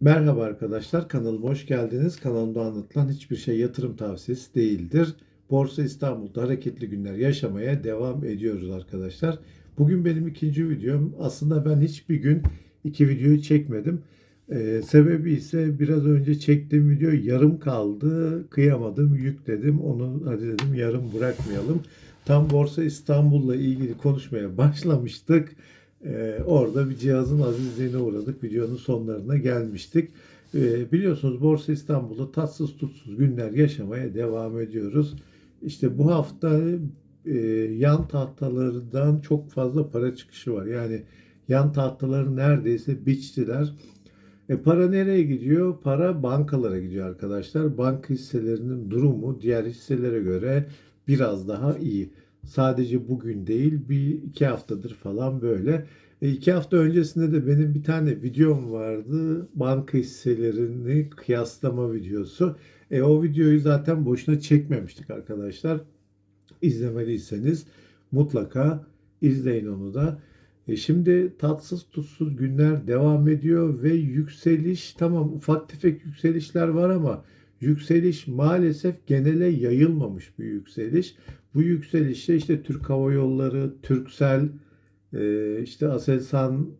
Merhaba arkadaşlar, kanalıma hoş geldiniz. Kanalımda anlatılan hiçbir şey yatırım tavsiyesi değildir. Borsa İstanbul'da hareketli günler yaşamaya devam ediyoruz arkadaşlar. Bugün benim ikinci videom. Aslında ben hiçbir gün iki videoyu çekmedim. Ee, sebebi ise biraz önce çektiğim video yarım kaldı. Kıyamadım, yükledim. Onu hadi dedim yarım bırakmayalım. Tam Borsa İstanbul'la ilgili konuşmaya başlamıştık. Ee, orada bir cihazın azizliğine uğradık. Videonun sonlarına gelmiştik. Ee, biliyorsunuz Borsa İstanbul'da tatsız tutsuz günler yaşamaya devam ediyoruz. İşte bu hafta e, yan tahtalardan çok fazla para çıkışı var. Yani yan tahtaları neredeyse biçtiler. E para nereye gidiyor? Para bankalara gidiyor arkadaşlar. Banka hisselerinin durumu diğer hisselere göre biraz daha iyi. Sadece bugün değil bir iki haftadır falan böyle. E, iki hafta öncesinde de benim bir tane videom vardı. Banka hisselerini kıyaslama videosu. E, o videoyu zaten boşuna çekmemiştik arkadaşlar. İzlemediyseniz mutlaka izleyin onu da. E şimdi tatsız tutsuz günler devam ediyor ve yükseliş tamam ufak tefek yükselişler var ama yükseliş maalesef genele yayılmamış bir yükseliş. Bu yükselişte işte Türk Hava Yolları, Türksel, e, işte Aselsan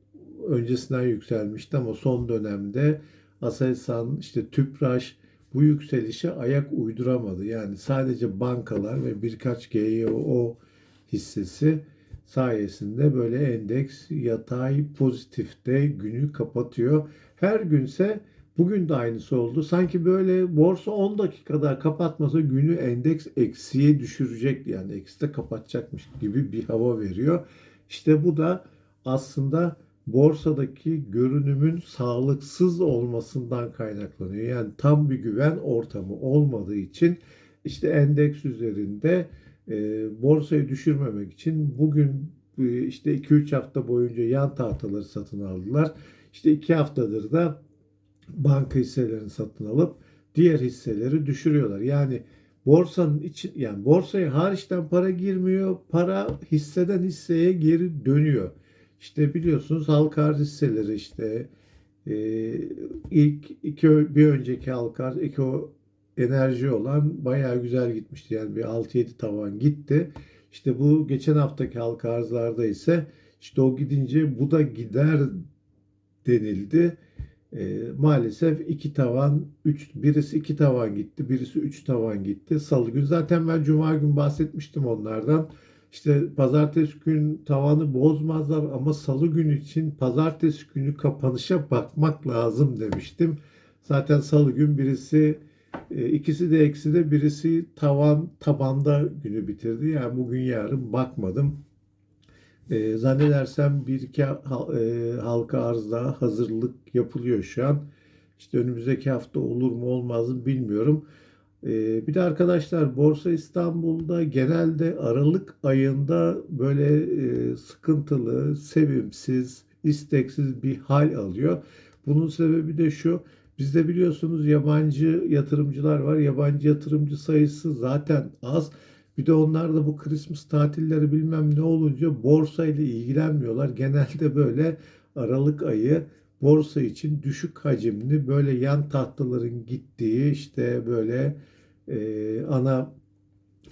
öncesinden yükselmişti ama son dönemde Aselsan, işte Tüpraş bu yükselişe ayak uyduramadı. Yani sadece bankalar ve birkaç GYO hissesi sayesinde böyle endeks yatay pozitifte günü kapatıyor. Her günse bugün de aynısı oldu. Sanki böyle borsa 10 dakikada kapatmasa günü endeks eksiye düşürecek yani ekside kapatacakmış gibi bir hava veriyor. İşte bu da aslında borsadaki görünümün sağlıksız olmasından kaynaklanıyor. Yani tam bir güven ortamı olmadığı için işte endeks üzerinde e, borsayı düşürmemek için bugün e, işte 2-3 hafta boyunca yan tahtaları satın aldılar. İşte 2 haftadır da banka hisselerini satın alıp diğer hisseleri düşürüyorlar. Yani borsanın için yani borsaya hariçten para girmiyor. Para hisseden hisseye geri dönüyor. İşte biliyorsunuz halka arz hisseleri işte e, ilk iki bir önceki halka arz Eko enerji olan bayağı güzel gitmişti. Yani bir 6-7 tavan gitti. İşte bu geçen haftaki halka arzlarda ise işte o gidince bu da gider denildi. E, maalesef iki tavan, üç, birisi iki tavan gitti, birisi üç tavan gitti. Salı günü zaten ben cuma gün bahsetmiştim onlardan. İşte pazartesi gün tavanı bozmazlar ama salı günü için pazartesi günü kapanışa bakmak lazım demiştim. Zaten salı gün birisi e, ikisi de eksi de birisi tavan tabanda günü bitirdi. Yani bugün yarın bakmadım. E, zannedersem bir iki e, halka arzda hazırlık yapılıyor şu an. İşte önümüzdeki hafta olur mu olmaz mı bilmiyorum. E, bir de arkadaşlar Borsa İstanbul'da genelde Aralık ayında böyle e, sıkıntılı, sevimsiz, isteksiz bir hal alıyor. Bunun sebebi de şu. Bizde biliyorsunuz yabancı yatırımcılar var. Yabancı yatırımcı sayısı zaten az. Bir de onlar da bu Christmas tatilleri bilmem ne olunca borsa ile ilgilenmiyorlar. Genelde böyle Aralık ayı borsa için düşük hacimli böyle yan tahtaların gittiği işte böyle e, ana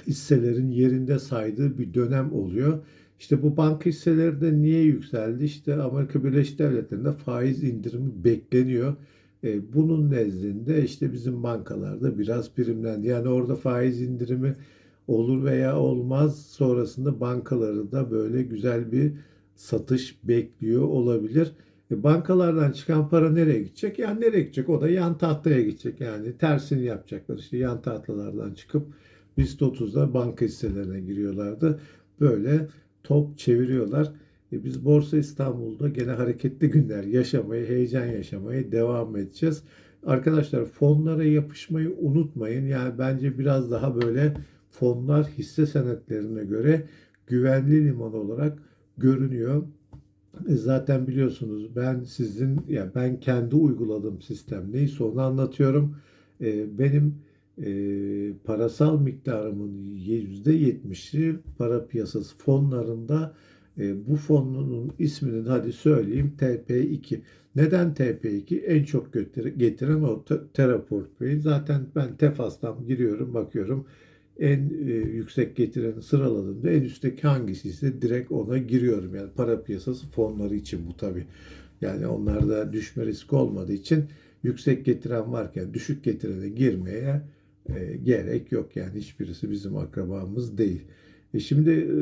hisselerin yerinde saydığı bir dönem oluyor. İşte bu banka hisseleri de niye yükseldi? İşte Amerika Birleşik Devletleri'nde faiz indirimi bekleniyor. E, bunun nezdinde işte bizim bankalarda biraz primlendi. Yani orada faiz indirimi olur veya olmaz. Sonrasında bankaları da böyle güzel bir satış bekliyor olabilir. E, bankalardan çıkan para nereye gidecek? Yani nereye gidecek? O da yan tahtaya gidecek. Yani tersini yapacaklar. İşte yan tahtalardan çıkıp BIST 30'da banka hisselerine giriyorlardı. Böyle top çeviriyorlar. E biz Borsa İstanbul'da gene hareketli günler yaşamayı, heyecan yaşamaya devam edeceğiz. Arkadaşlar fonlara yapışmayı unutmayın. Yani bence biraz daha böyle fonlar hisse senetlerine göre güvenli liman olarak görünüyor. E zaten biliyorsunuz ben sizin ya yani ben kendi uyguladığım sistem neyse onu anlatıyorum. E, benim e, parasal miktarımın %70'i para piyasası fonlarında bu fonunun isminin hadi söyleyeyim TP2. Neden TP2? En çok getiren o te- Terraport Pay. Zaten ben Tefas'tan giriyorum bakıyorum. En e, yüksek getireni sıraladığımda en üstteki hangisi ise direkt ona giriyorum. Yani para piyasası fonları için bu tabii. Yani onlarda düşme riski olmadığı için yüksek getiren varken düşük getirene girmeye e, gerek yok. Yani hiçbirisi bizim akrabamız değil. E şimdi e,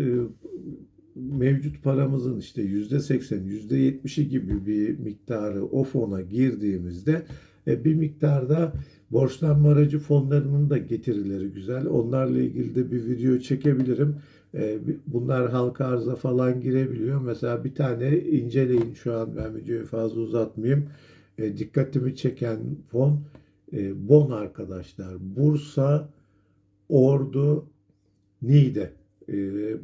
mevcut paramızın işte yüzde seksen, yüzde yetmişi gibi bir miktarı o fona girdiğimizde bir miktarda borçlanma aracı fonlarının da getirileri güzel. Onlarla ilgili de bir video çekebilirim. E, bunlar halka arıza falan girebiliyor. Mesela bir tane inceleyin şu an ben videoyu fazla uzatmayayım. E, dikkatimi çeken fon e, Bon arkadaşlar. Bursa, Ordu, Niğde. E,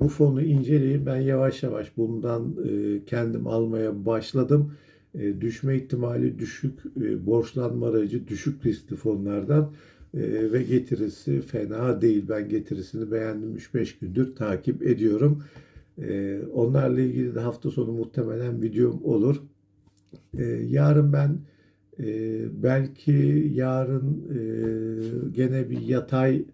bu fonu inceleyin. Ben yavaş yavaş bundan e, kendim almaya başladım. E, düşme ihtimali düşük, e, borçlanma aracı düşük riskli fonlardan e, ve getirisi fena değil. Ben getirisini beğendim. 3-5 gündür takip ediyorum. Onlarla ilgili de hafta sonu muhtemelen videom olur. Yarın ben belki yarın gene bir yatay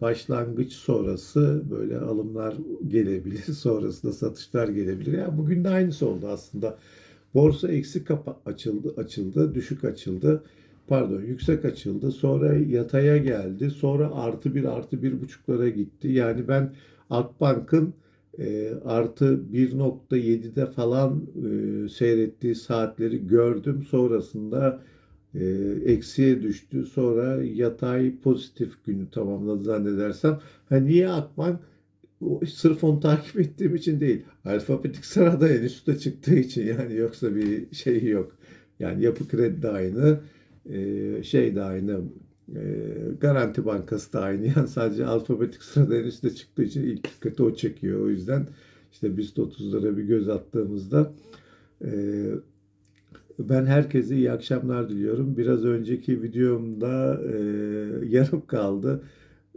başlangıç sonrası böyle alımlar gelebilir. Sonrasında satışlar gelebilir. Ya bugün de aynısı oldu aslında. Borsa eksi kapa açıldı, açıldı, düşük açıldı. Pardon, yüksek açıldı. Sonra yataya geldi. Sonra artı bir, artı bir buçuklara gitti. Yani ben Akbank'ın e, artı 1.7'de falan e, seyrettiği saatleri gördüm. Sonrasında e, eksiye düştü. Sonra yatay pozitif günü tamamladı zannedersem. Ha niye Akbank? O, sırf onu takip ettiğim için değil. Alfabetik sırada en üstte çıktığı için yani yoksa bir şey yok. Yani yapı kredi de aynı, e, şey de aynı, e, Garanti Bankası da aynı. Yani sadece alfabetik sırada en üstte çıktığı için ilk dikkati o çekiyor. O yüzden işte BIST 30'lara bir göz attığımızda e, ben herkese iyi akşamlar diliyorum. Biraz önceki videomda yarım kaldı.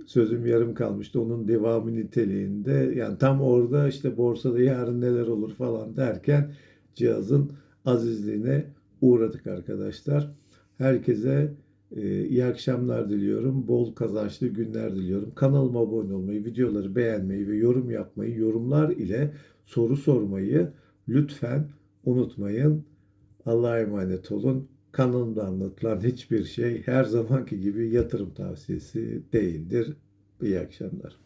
Sözüm yarım kalmıştı. Onun devamı niteliğinde. Yani tam orada işte borsada yarın neler olur falan derken cihazın azizliğine uğradık arkadaşlar. Herkese e, iyi akşamlar diliyorum. Bol kazançlı günler diliyorum. Kanalıma abone olmayı, videoları beğenmeyi ve yorum yapmayı, yorumlar ile soru sormayı lütfen unutmayın. Allah'a emanet olun. Kanalımda anlatılan hiçbir şey her zamanki gibi yatırım tavsiyesi değildir. İyi akşamlar.